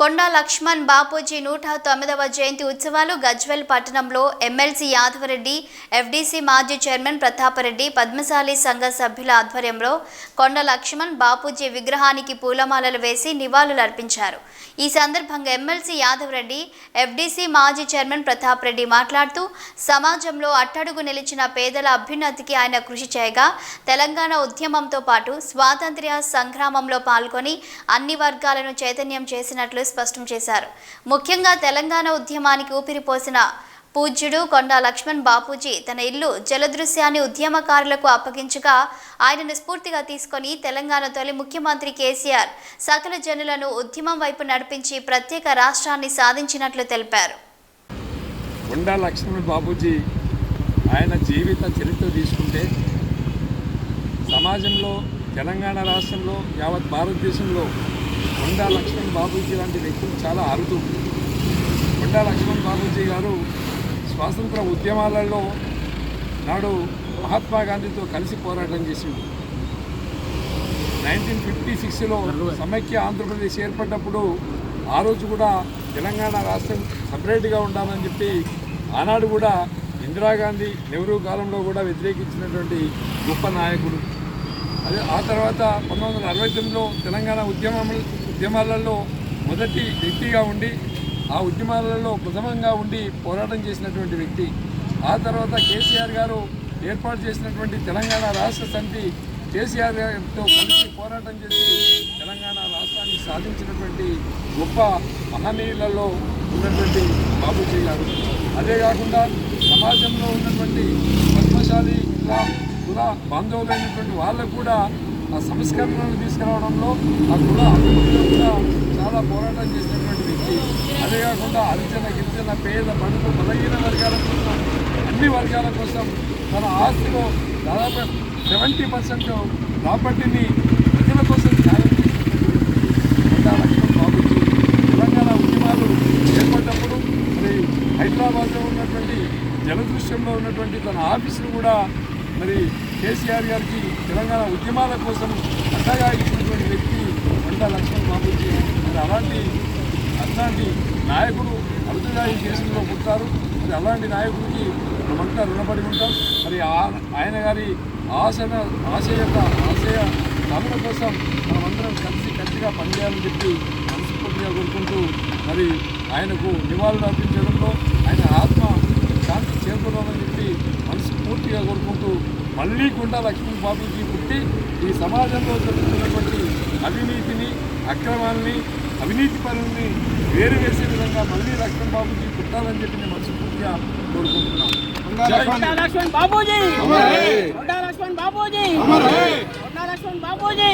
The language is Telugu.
కొండా లక్ష్మణ్ బాపూజీ నూట తొమ్మిదవ జయంతి ఉత్సవాలు గజ్వెల్ పట్టణంలో ఎమ్మెల్సీ యాదవరెడ్డి ఎఫ్డీసీ మాజీ చైర్మన్ ప్రతాపరెడ్డి పద్మశాలి సంఘ సభ్యుల ఆధ్వర్యంలో కొండ లక్ష్మణ్ బాపూజీ విగ్రహానికి పూలమాలలు వేసి నివాళులు అర్పించారు. ఈ సందర్భంగా ఎమ్మెల్సీ యాదవరెడ్డి ఎఫ్డీసీ మాజీ చైర్మన్ ప్రతాపరెడ్డి మాట్లాడుతూ సమాజంలో అట్టడుగు నిలిచిన పేదల అభ్యున్నతికి ఆయన కృషి చేయగా తెలంగాణ ఉద్యమంతో పాటు స్వాతంత్ర్య సంగ్రామంలో పాల్గొని అన్ని వర్గాలను చైతన్యం చేసినట్లు స్పష్టం చేశారు. ముఖ్యంగా తెలంగాణ ఉద్యమానికి ఊపిరిపోసిన పూజ్యుడు కొండా లక్ష్మణ్ బాపూజీ తన ఇల్లు జలదృశ్యాన్ని ఉద్యమకారులకు అప్పగించగా ఆయనను స్ఫూర్తిగా తీసుకొని తెలంగాణ తొలి ముఖ్యమంత్రి కేసీఆర్ సకల జనులను ఉద్యమం వైపు నడిపించి ప్రత్యేక రాష్ట్రాన్ని సాధించినట్లు తెలిపారు. కొండా లక్ష్మణ్ బాబూజీ ఆయన జీవిత చరిత్ర తీసుకుంటే సమాజంలో తెలంగాణ రాష్ట్రంలో యావత్ భారతదేశంలో కొండా లక్ష్మణ్ బాబూజీ లాంటి వ్యక్తులు చాలా అరుదు కొండా లక్ష్మణ్ బాబూజీ గారు స్వాతంత్ర ఉద్యమాలలో నాడు మహాత్మా గాంధీతో కలిసి పోరాటం చేసిండు. నైన్టీన్ ఫిఫ్టీ సిక్స్లో సమైక్య ఆంధ్రప్రదేశ్ ఏర్పడ్డప్పుడు ఆ రోజు కూడా తెలంగాణ రాష్ట్రం సపరేట్గా ఉండాలని చెప్పి ఆనాడు కూడా ఇందిరాగాంధీ నెహ్రూ కాలంలో కూడా వ్యతిరేకించినటువంటి గొప్ప నాయకుడు. అదే ఆ తర్వాత పంతొమ్మిది వందల అరవై తొమ్మిదిలో తెలంగాణ ఉద్యమం ఉద్యమాలలో మొదటి వ్యక్తిగా ఉండి ఆ ఉద్యమాలలో ప్రథమంగా ఉండి పోరాటం చేసినటువంటి వ్యక్తి. ఆ తర్వాత కేసీఆర్ గారు ఏర్పాటు చేసినటువంటి తెలంగాణ రాష్ట్ర సమితి కేసీఆర్ గారితో కలిసి పోరాటం చేసి తెలంగాణ రాష్ట్రాన్ని సాధించినటువంటి గొప్ప మహనీయులలో ఉన్నటువంటి బాబూజీ గారు అదే కాకుండా సమాజంలో ఉన్నటువంటి పద్మశాలి కుల కుల బాంధవులైనటువంటి వాళ్ళకు కూడా ఆ సంస్కరణలు తీసుకురావడంలో ఆ కుల అభివృద్ధిలో కూడా చాలా పోరాటం చేసినటువంటి వ్యక్తి. అదే కాకుండా హరిజన గిరిజన పేద బడుగు బలహీన వర్గాల కోసం అన్ని వర్గాల కోసం తన ఆస్తిలో దాదాపు సెవెంటీ పర్సెంట్ ప్రాపర్టీని ప్రజల కోసం త్యాగం చేసినటువంటి బాబుజీ తెలంగాణ ఉద్యమాలు ఏర్పడ్డప్పుడు మరి హైదరాబాద్లో ఉన్నటువంటి జలదృశ్యంలో ఉన్నటువంటి తన ఆఫీసును కూడా మరి కేసీఆర్ గారికి తెలంగాణ ఉద్యమాల కోసం అండగా ఇచ్చినటువంటి వ్యక్తి కొండా లక్ష్మణ్ బాబుజీ. మరి అలాంటి అట్లాంటి నాయకుడు అరుదుగా ఈ దేశంలో పుట్టారు మరి అలాంటి నాయకుడికి మనమంతా రుణపడి ఉంటాం. మరి ఆ- ఆయన గారి ఆశన ఆశయ ఆశయ సాధన కోసం మనమందరం కలిసి కలిసిగా పనిచేయాలని చెప్పి మనస్ఫూర్తిగా కోరుకుంటూ మరి ఆయనకు నివాళులు అర్పించడంలో ఆయన ఆత్మ శాంతి చేరుకోవాలని చెప్పి మనస్ఫూర్తిగా కోరుకుంటూ మళ్ళీ కొండా లక్ష్మణ్ బాబుజీ పుట్టి ఈ సమాజంలో జరుగుతున్నటువంటి అవినీతిని అక్రమాన్ని అవినీతి పనుల్ని వేరు వేసే విధంగా మళ్ళీ లక్ష్మణ్ బాబుజీ పుట్టాలని చెప్పి నేను మనస్ఫూర్తిగా కోరుకుంటున్నాను. లక్ష్మణ్. బాబూజీ. లక్ష్మణ్ బాబూజీ. లక్ష్మణ్ బాబూజీ.